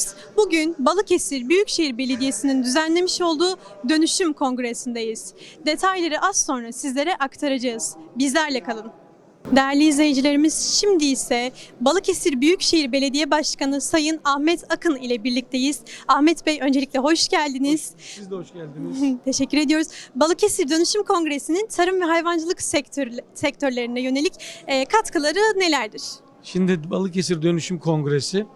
İzleyicilerimiz, bugün Balıkesir Büyükşehir Belediyesi'nin düzenlemiş olduğu Dönüşüm Kongresi'ndeyiz. Detayları az sonra sizlere aktaracağız. Bizlerle kalın. Değerli izleyicilerimiz, şimdi ise Balıkesir Büyükşehir Belediye Başkanı Sayın Ahmet Akın ile birlikteyiz. Ahmet Bey öncelikle hoş geldiniz. Siz de hoş geldiniz. Teşekkür ediyoruz. Balıkesir Dönüşüm Kongresi'nin tarım ve hayvancılık sektör, sektörlerine yönelik e, katkıları nelerdir? Şimdi Balıkesir Dönüşüm Kongresi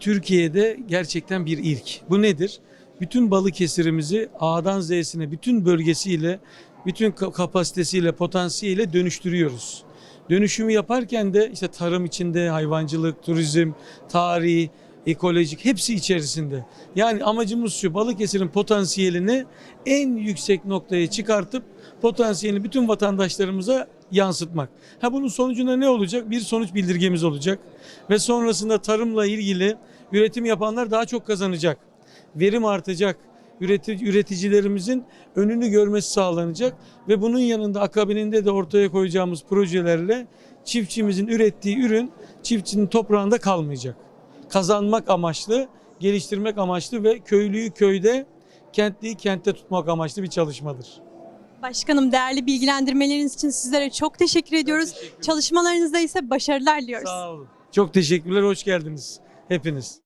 Türkiye'de gerçekten bir ilk. Bu nedir? Bütün Balıkesir'imizi A'dan Z'sine bütün bölgesiyle, bütün ka- kapasitesiyle, potansiyeliyle dönüştürüyoruz. Dönüşümü yaparken de işte tarım içinde, hayvancılık, turizm, tarih, ekolojik hepsi içerisinde. Yani amacımız şu Balıkesir'in potansiyelini en yüksek noktaya çıkartıp potansiyelini bütün vatandaşlarımıza yansıtmak. Ha bunun sonucunda ne olacak? Bir sonuç bildirgemiz olacak ve sonrasında tarımla ilgili üretim yapanlar daha çok kazanacak. Verim artacak. Üreti, üreticilerimizin önünü görmesi sağlanacak ve bunun yanında akabininde de ortaya koyacağımız projelerle çiftçimizin ürettiği ürün çiftçinin toprağında kalmayacak. Kazanmak amaçlı, geliştirmek amaçlı ve köylüyü köyde, kentliyi kentte tutmak amaçlı bir çalışmadır. Başkanım değerli bilgilendirmeleriniz için sizlere çok teşekkür ediyoruz. teşekkür. Çalışmalarınızda ise başarılar diliyoruz. Sağ olun. Çok teşekkürler, hoş geldiniz hepiniz.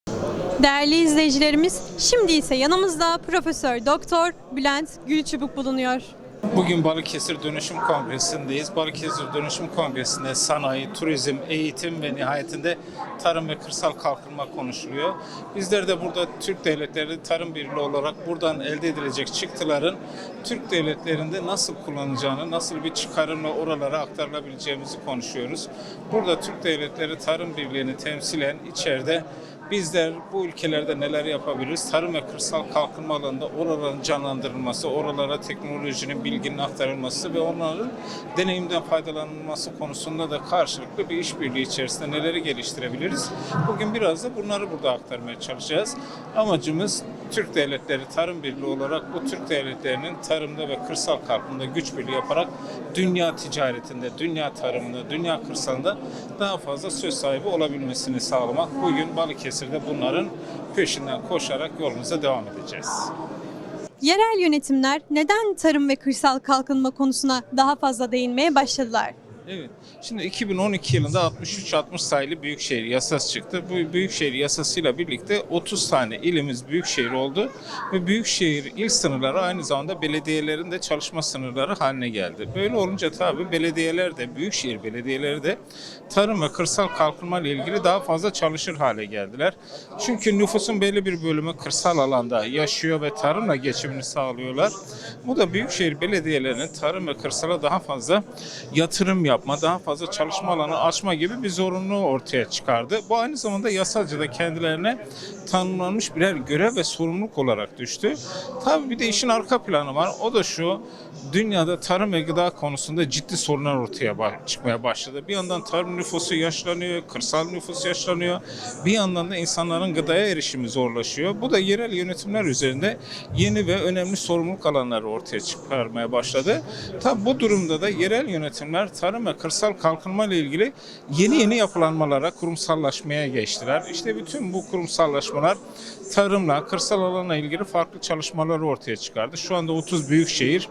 Değerli izleyicilerimiz, şimdi ise yanımızda Profesör Doktor Bülent Gülçubuk bulunuyor. Bugün Balıkesir Dönüşüm Kongresi'ndeyiz. Balıkesir Dönüşüm Kongresi'nde sanayi, turizm, eğitim ve nihayetinde tarım ve kırsal kalkınma konuşuluyor. Bizler de burada Türk Devletleri Tarım Birliği olarak buradan elde edilecek çıktıların Türk devletlerinde nasıl kullanılacağını, nasıl bir çıkarımla oralara aktarılabileceğimizi konuşuyoruz. Burada Türk Devletleri Tarım Birliği'ni temsilen içeride Bizler bu ülkelerde neler yapabiliriz? Tarım ve kırsal kalkınma alanında oraların canlandırılması, oralara teknolojinin, bilginin aktarılması ve onların deneyimden faydalanılması konusunda da karşılıklı bir işbirliği içerisinde neleri geliştirebiliriz? Bugün biraz da bunları burada aktarmaya çalışacağız. Amacımız Türk Devletleri Tarım Birliği olarak bu Türk devletlerinin tarımda ve kırsal kalkınmada güç birliği yaparak dünya ticaretinde, dünya tarımında, dünya kırsalında daha fazla söz sahibi olabilmesini sağlamak. Bugün Balıkesir'de bunların peşinden koşarak yolumuza devam edeceğiz. Yerel yönetimler neden tarım ve kırsal kalkınma konusuna daha fazla değinmeye başladılar? Evet. Şimdi 2012 yılında 63-60 sayılı Büyükşehir Yasası çıktı. Bu Büyükşehir Yasası'yla birlikte 30 tane ilimiz Büyükşehir oldu ve Büyükşehir il sınırları aynı zamanda belediyelerin de çalışma sınırları haline geldi. Böyle olunca tabii belediyeler de, Büyükşehir belediyeleri de tarım ve kırsal kalkınma ile ilgili daha fazla çalışır hale geldiler. Çünkü nüfusun belli bir bölümü kırsal alanda yaşıyor ve tarımla geçimini sağlıyorlar. Bu da büyükşehir belediyelerinin tarım ve kırsala daha fazla yatırım yapma, daha fazla çalışma alanı açma gibi bir zorunluluğu ortaya çıkardı. Bu aynı zamanda yasalca da kendilerine tanımlanmış birer görev ve sorumluluk olarak düştü. Tabii bir de işin arka planı var. O da şu, dünyada tarım ve gıda konusunda ciddi sorunlar ortaya çıkmaya başladı. Bir yandan tarım nüfusu yaşlanıyor, kırsal nüfus yaşlanıyor. Bir yandan da insanların gıdaya erişimi zorlaşıyor. Bu da yerel yönetimler üzerinde yeni ve önemli sorumluluk alanları ortaya çıkarmaya başladı. Tabi bu durumda da yerel yönetimler tarım ve kırsal kalkınma ile ilgili yeni yeni yapılanmalara, kurumsallaşmaya geçtiler. İşte bütün bu kurumsallaşmalar tarımla, kırsal alanla ilgili farklı çalışmaları ortaya çıkardı. Şu anda 30 büyük şehir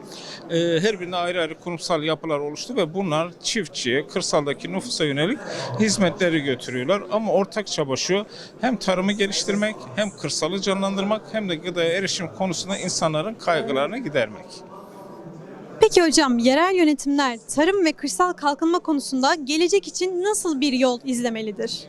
e, her birinde ayrı ayrı kurumsal yapılar oluştu ve bunlar çiftçiye, kırsaldaki nüfusa yönelik hizmetleri götürüyorlar. Ama ortak çaba şu, hem tarımı geliştirmek, hem kırsalı canlandırmak, hem de gıdaya erişim konusunda insanların kaygılarını gidermek. Peki hocam yerel yönetimler tarım ve kırsal kalkınma konusunda gelecek için nasıl bir yol izlemelidir?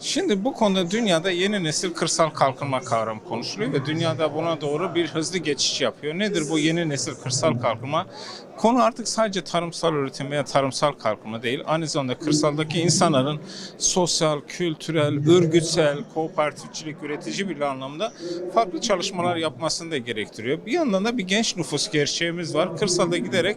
Şimdi bu konuda dünyada yeni nesil kırsal kalkınma kavramı konuşuluyor ve dünyada buna doğru bir hızlı geçiş yapıyor. Nedir bu yeni nesil kırsal kalkınma? Konu artık sadece tarımsal üretim veya tarımsal kalkınma değil. Aynı zamanda kırsaldaki insanların sosyal, kültürel, örgütsel, kooperatifçilik, üretici bir anlamda farklı çalışmalar yapmasını da gerektiriyor. Bir yandan da bir genç nüfus gerçeğimiz var. Kırsalda giderek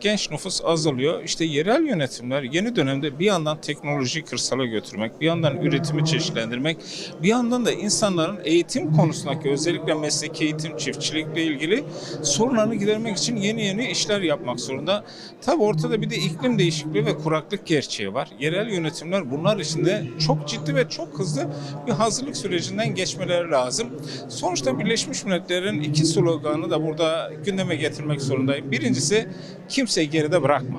genç nüfus azalıyor. İşte yerel yönetimler yeni dönemde bir yandan teknolojiyi kırsala götürmek, bir yandan üretimi çeşitlendirmek, bir yandan da insanların eğitim konusundaki özellikle mesleki eğitim, çiftçilikle ilgili sorunlarını gidermek için yeni yeni işler yapmak yapmak zorunda. Tabi ortada bir de iklim değişikliği ve kuraklık gerçeği var. Yerel yönetimler bunlar için de çok ciddi ve çok hızlı bir hazırlık sürecinden geçmeleri lazım. Sonuçta Birleşmiş Milletler'in iki sloganı da burada gündeme getirmek zorundayım. Birincisi kimseyi geride bırakma.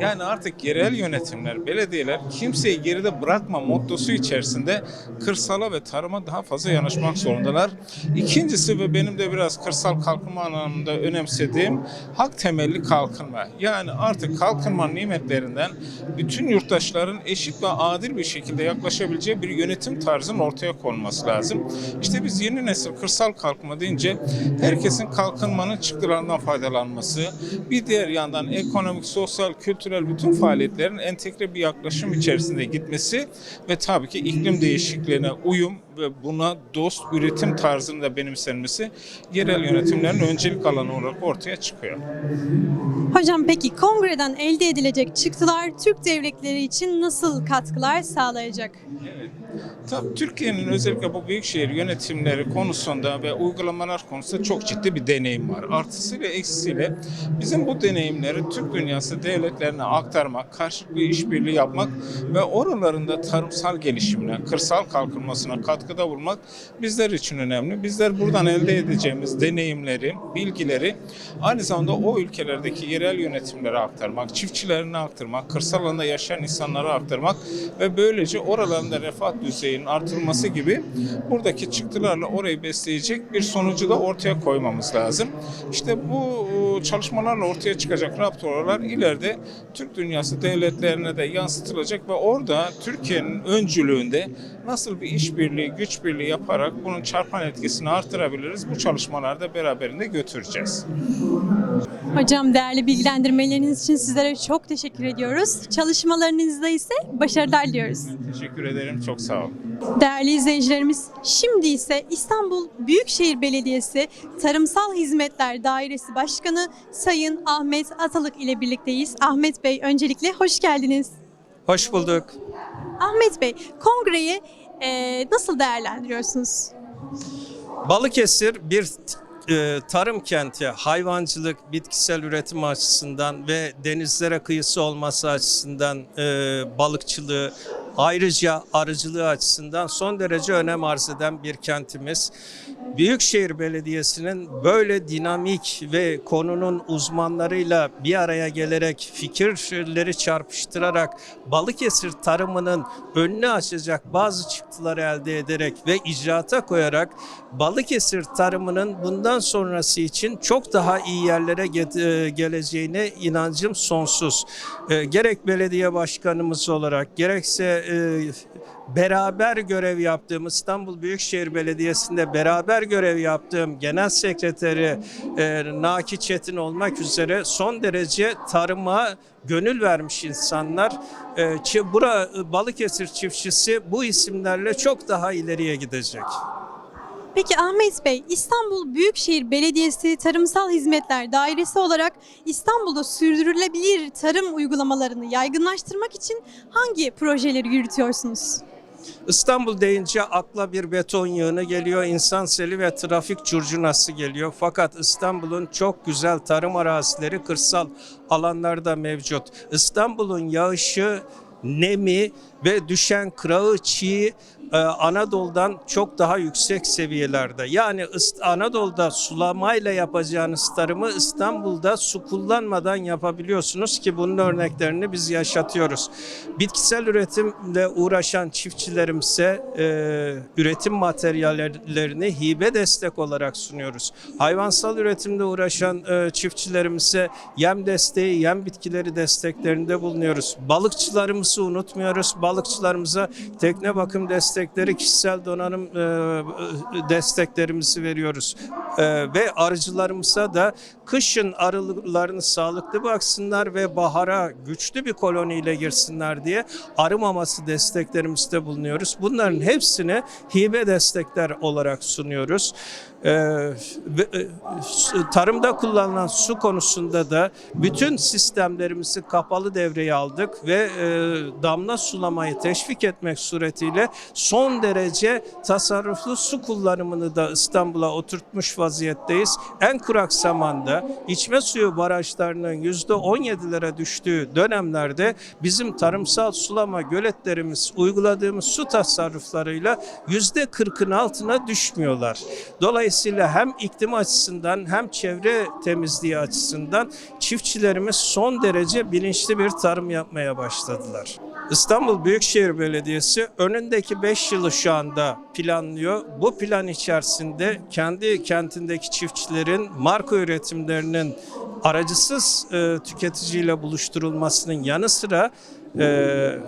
Yani artık yerel yönetimler, belediyeler kimseyi geride bırakma mottosu içerisinde kırsala ve tarıma daha fazla yanaşmak zorundalar. İkincisi ve benim de biraz kırsal kalkınma anlamında önemsediğim hak temelli kalkınma. Yani artık kalkınma nimetlerinden bütün yurttaşların eşit ve adil bir şekilde yaklaşabileceği bir yönetim tarzının ortaya konması lazım. İşte biz yeni nesil kırsal kalkınma deyince herkesin kalkınmanın çıktılarından faydalanması, bir diğer yandan ekonomik, sosyal, kültürel bütün faaliyetlerin entegre bir yaklaşım içerisinde gitmesi ve tabii ki iklim değişikliğine uyum ve buna dost üretim tarzının da benimsenmesi yerel yönetimlerin öncelik alanı olarak ortaya çıkıyor. Hocam peki kongreden elde edilecek çıktılar Türk devletleri için nasıl katkılar sağlayacak? Tabii Türkiye'nin özellikle bu büyükşehir yönetimleri konusunda ve uygulamalar konusunda çok ciddi bir deneyim var. Artısıyla eksisiyle bizim bu deneyimleri Türk dünyası devletlerine aktarmak, karşılıklı işbirliği yapmak ve oralarında tarımsal gelişimine, kırsal kalkınmasına katkıda bulmak bizler için önemli. Bizler buradan elde edeceğimiz deneyimleri, bilgileri aynı zamanda o ülkelerdeki yerel yönetimlere aktarmak, çiftçilerine aktarmak, kırsal alanda yaşayan insanlara aktarmak ve böylece oralarında refah düzeyinin artırılması gibi buradaki çıktılarla orayı besleyecek bir sonucu da ortaya koymamız lazım. İşte bu e, çalışmalarla ortaya çıkacak raptorlar ileride Türk dünyası devletlerine de yansıtılacak ve orada Türkiye'nin öncülüğünde nasıl bir işbirliği, güç birliği yaparak bunun çarpan etkisini artırabiliriz bu çalışmalarda beraberinde götüreceğiz. Hocam değerli bilgilendirmeleriniz için sizlere çok teşekkür ediyoruz. Çalışmalarınızda ise başarılar diliyoruz. Teşekkür ederim, çok sağ olun. Değerli izleyicilerimiz, şimdi ise İstanbul Büyükşehir Belediyesi Tarımsal Hizmetler Dairesi Başkanı Sayın Ahmet Atalık ile birlikteyiz. Ahmet Bey öncelikle hoş geldiniz. Hoş bulduk. Ahmet Bey, kongreyi eee, nasıl değerlendiriyorsunuz? Balıkesir bir e, tarım kenti, hayvancılık, bitkisel üretim açısından ve denizlere kıyısı olması açısından e, balıkçılığı, ayrıca arıcılığı açısından son derece önem arz eden bir kentimiz. Büyükşehir Belediyesi'nin böyle dinamik ve konunun uzmanlarıyla bir araya gelerek fikirleri çarpıştırarak Balıkesir tarımının önünü açacak bazı çıktıları elde ederek ve icraata koyarak Balıkesir tarımının bundan sonrası için çok daha iyi yerlere e, geleceğine inancım sonsuz. E, Gerek belediye başkanımız olarak gerekse e, beraber görev yaptığım İstanbul Büyükşehir Belediyesi'nde beraber görev yaptığım genel sekreteri e, Naki Çetin olmak üzere son derece tarıma gönül vermiş insanlar. E, bura Balıkesir çiftçisi bu isimlerle çok daha ileriye gidecek. Peki Ahmet Bey, İstanbul Büyükşehir Belediyesi Tarımsal Hizmetler Dairesi olarak İstanbul'da sürdürülebilir tarım uygulamalarını yaygınlaştırmak için hangi projeleri yürütüyorsunuz? İstanbul deyince akla bir beton yığını geliyor, insan seli ve trafik curcunası geliyor. Fakat İstanbul'un çok güzel tarım arazileri kırsal alanlarda mevcut. İstanbul'un yağışı, nemi ve düşen kırağı çiğ Anadolu'dan çok daha yüksek seviyelerde. Yani Anadolu'da sulamayla yapacağınız tarımı İstanbul'da su kullanmadan yapabiliyorsunuz ki bunun örneklerini biz yaşatıyoruz. Bitkisel üretimle uğraşan çiftçilerimize e, üretim materyallerini hibe destek olarak sunuyoruz. Hayvansal üretimle uğraşan e, çiftçilerimize yem desteği, yem bitkileri desteklerinde bulunuyoruz. Balıkçılarımızı unutmuyoruz. Balıkçılarımıza tekne bakım destekleri, kişisel donanım e, desteklerimizi veriyoruz. E, ve arıcılarımıza da kışın arılarını sağlıklı baksınlar ve bahara güçlü bir koloniyle girsinler diye arı maması desteklerimizde bulunuyoruz. Bunların hepsini hibe destekler olarak sunuyoruz. E, tarımda kullanılan su konusunda da bütün sistemlerimizi kapalı devreye aldık ve damla sulamayı teşvik etmek suretiyle son derece tasarruflu su kullanımını da İstanbul'a oturtmuş vaziyetteyiz. En kurak zamanda içme suyu barajlarının %17'lere düştüğü dönemlerde bizim tarımsal sulama göletlerimiz uyguladığımız su tasarruflarıyla %40'ın altına düşmüyorlar. Dolayısıyla hem iklim açısından hem çevre temizliği açısından çiftçilerimiz son derece bilinçli bir tarım yapmaya başladılar. İstanbul Büyükşehir Belediyesi önündeki 5 yılı şu anda planlıyor. Bu plan içerisinde kendi kentindeki çiftçilerin marka üretimlerinin aracısız e, tüketiciyle buluşturulmasının yanı sıra e,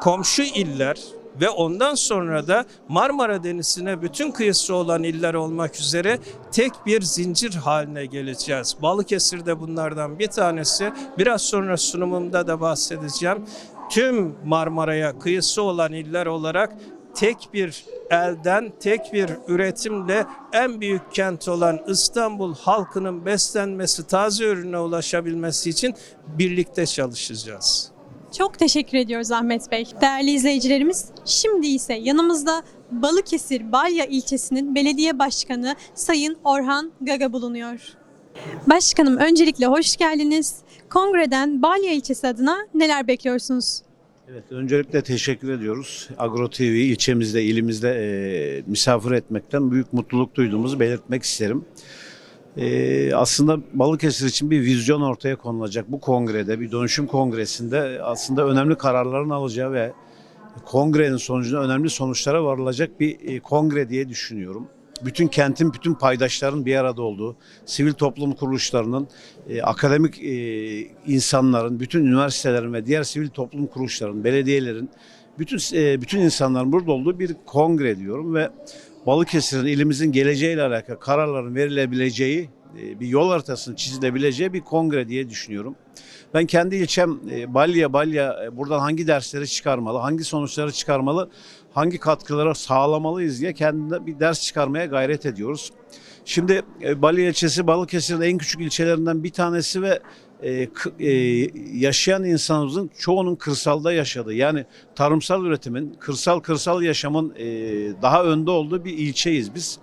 komşu iller ve ondan sonra da Marmara Denizi'ne bütün kıyısı olan iller olmak üzere tek bir zincir haline geleceğiz. Balıkesir de bunlardan bir tanesi. Biraz sonra sunumumda da bahsedeceğim. Tüm Marmara'ya kıyısı olan iller olarak tek bir elden tek bir üretimle en büyük kent olan İstanbul halkının beslenmesi, taze ürüne ulaşabilmesi için birlikte çalışacağız. Çok teşekkür ediyoruz Ahmet Bey. Değerli izleyicilerimiz, şimdi ise yanımızda Balıkesir Balya ilçesinin belediye başkanı Sayın Orhan Gaga bulunuyor. Başkanım öncelikle hoş geldiniz. Kongreden Balya ilçesi adına neler bekliyorsunuz? Evet, öncelikle teşekkür ediyoruz. Agro TV ilçemizde, ilimizde e, misafir etmekten büyük mutluluk duyduğumuzu belirtmek isterim. E, aslında Balıkesir için bir vizyon ortaya konulacak. Bu kongrede, bir dönüşüm kongresinde aslında önemli kararların alacağı ve kongrenin sonucunda önemli sonuçlara varılacak bir e, kongre diye düşünüyorum. Bütün kentin, bütün paydaşların bir arada olduğu, sivil toplum kuruluşlarının, e, akademik e, insanların, bütün üniversitelerin ve diğer sivil toplum kuruluşlarının, belediyelerin, bütün e, bütün insanların burada olduğu bir kongre diyorum ve Balıkesir'in ilimizin geleceğiyle alakalı kararların verilebileceği, e, bir yol haritasının çizilebileceği bir kongre diye düşünüyorum. Ben kendi ilçem e, Balya Balya e, buradan hangi dersleri çıkarmalı, hangi sonuçları çıkarmalı, hangi katkıları sağlamalıyız diye kendine bir ders çıkarmaya gayret ediyoruz. Şimdi e, Balya ilçesi Balıkesir'in en küçük ilçelerinden bir tanesi ve e, e, yaşayan insanımızın çoğunun kırsalda yaşadığı yani tarımsal üretimin, kırsal kırsal yaşamın e, daha önde olduğu bir ilçeyiz biz.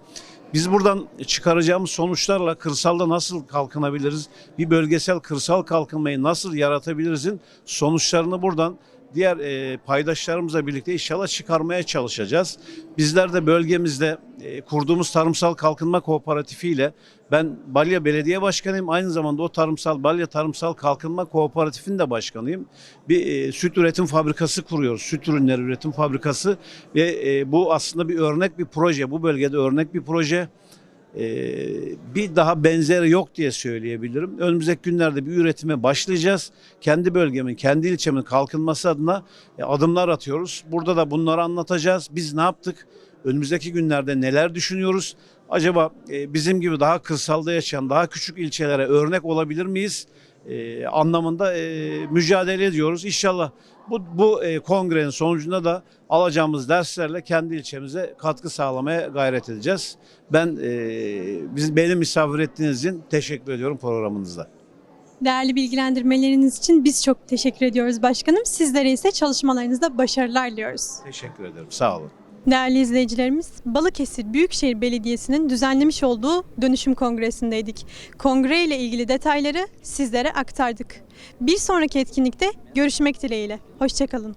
Biz buradan çıkaracağımız sonuçlarla kırsalda nasıl kalkınabiliriz, bir bölgesel kırsal kalkınmayı nasıl yaratabilirizin sonuçlarını buradan diğer e, paydaşlarımızla birlikte inşallah çıkarmaya çalışacağız. Bizler de bölgemizde e, kurduğumuz tarımsal kalkınma kooperatifi ile ben Balya Belediye Başkanıyım. Aynı zamanda o tarımsal Balya Tarımsal Kalkınma Kooperatifinin de başkanıyım. Bir e, süt üretim fabrikası kuruyoruz. Süt ürünleri üretim fabrikası ve e, bu aslında bir örnek bir proje. Bu bölgede örnek bir proje. Ee, bir daha benzeri yok diye söyleyebilirim. Önümüzdeki günlerde bir üretime başlayacağız. Kendi bölgemin, kendi ilçemin kalkınması adına e, adımlar atıyoruz. Burada da bunları anlatacağız. Biz ne yaptık? Önümüzdeki günlerde neler düşünüyoruz? Acaba e, bizim gibi daha kırsalda yaşayan, daha küçük ilçelere örnek olabilir miyiz? E, anlamında e, mücadele ediyoruz. İnşallah bu, bu e, kongrenin sonucunda da alacağımız derslerle kendi ilçemize katkı sağlamaya gayret edeceğiz. Ben e, biz, beni misafir ettiğiniz için teşekkür ediyorum programınızda. Değerli bilgilendirmeleriniz için biz çok teşekkür ediyoruz başkanım. Sizlere ise çalışmalarınızda başarılar diliyoruz. Teşekkür ederim. Sağ olun. Değerli izleyicilerimiz, Balıkesir Büyükşehir Belediyesi'nin düzenlemiş olduğu dönüşüm kongresindeydik. Kongre ile ilgili detayları sizlere aktardık. Bir sonraki etkinlikte görüşmek dileğiyle. Hoşçakalın.